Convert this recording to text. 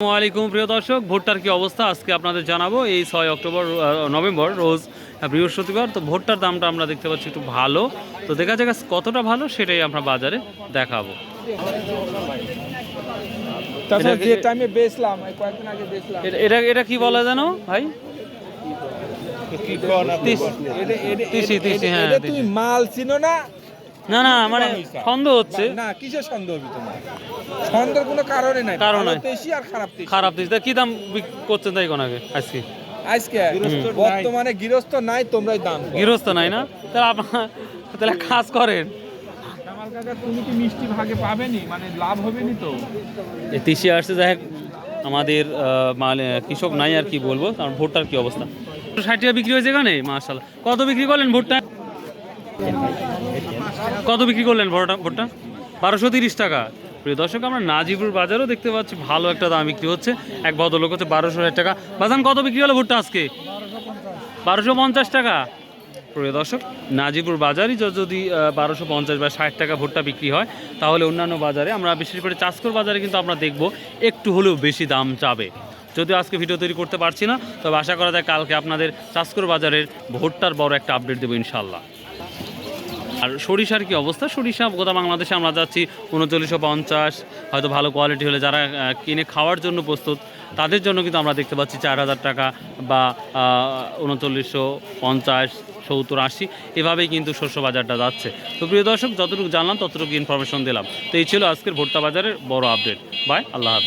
আসসালামু আলাইকুম প্রিয় দর্শক। ভোটটার কি অবস্থা? আজকে আপনাদের জানাব এই ছয় অক্টোবর নভেম্বর রোজ বৃহস্পতিবার। তো ভোটটার দামটা আমরা দেখতে পাচ্ছি একটু ভালো। তো দেখা যাক কতটা ভালো সেটাই আমরা বাজারে দেখাবো। এটা- যে টাইমে বেচলাম কয়েকদিন আগে বেচলাম। এটা- কি বলে জানো ভাই? হ্যাঁ, তুমি মাল চিনো না? না না মানে সন্দেহ হচ্ছে। না কিসের সন্দেহ হবে তোমার? সন্দেহের কোনো কারণে নাই। কারণ আর খারাপ খারাপ কি দাম করছেন তাই কোনাকে আজকে? আজকে? বর্তমানে গৃহস্থ নাই তোমরাই দাম গৃহস্থ নাই না? তাহলে আপনার তাহলে কাজ করেন। কাকা তুমি কি মিষ্টি ভাগে পাবেনি? মানে লাভ হবে নি তো? এই তিসি আসছে যাই আমাদের আহ, মাল কৃষক নাই আর কি বলব কারণ ভুট্টার কি অবস্থা? ষাট টাকা বিক্রি হয়েছে এখানে? মাশাল্লাহ কত বিক্রি করলেন ভুট্টা? কত বিক্রি করলেন ভোটটা ভুট্টা? বারোশো তিরিশ টাকা। প্রিয় দর্শক, আমরা নাজিপুর বাজারও দেখতে পাচ্ছি ভালো একটা দাম বিক্রি হচ্ছে। এক ভদ্রলোক হচ্ছে বারোশো ষাট টাকা। বাজান, কত বিক্রি হলো ভুট্টা আজকে? বারোশো পঞ্চাশ টাকা। প্রিয় দর্শক নাজিপুর বাজারই যদি বারোশো পঞ্চাশ বা ষাট টাকা ভুট্টা বিক্রি হয়, তাহলে অন্যান্য বাজারে আমরা বিশেষ করে চাষকর বাজারে কিন্তু আমরা দেখব একটু হলেও বেশি দাম চাবে যদিও আজকে ভিডিও তৈরি করতে পারছি না, তবে আশা করা যায় কালকে আপনাদের চাষকর বাজারের ভুট্টার বড় একটা আপডেট দেবো ইনশাল্লাহ আর সরিষার কি অবস্থা? সরিষা গোটা বাংলাদেশে আমরা যাচ্ছি উনচল্লিশশো পঞ্চাশ, হয়তো ভালো কোয়ালিটি হলে যারা কিনে খাওয়ার জন্য প্রস্তুত, তাদের জন্য কিন্তু আমরা দেখতে পাচ্ছি চার হাজার টাকা বা উনচল্লিশশো পঞ্চাশ, সত্তর, আশি, এভাবেই কিন্তু শস্য বাজারটা যাচ্ছে। তো প্রিয় দর্শক, যতটুকু জানলাম, ততটুকু ইনফরমেশন দিলাম। তো এই ছিল আজকের ভুট্টা বাজারের বড় আপডেট বাই আল্লাহ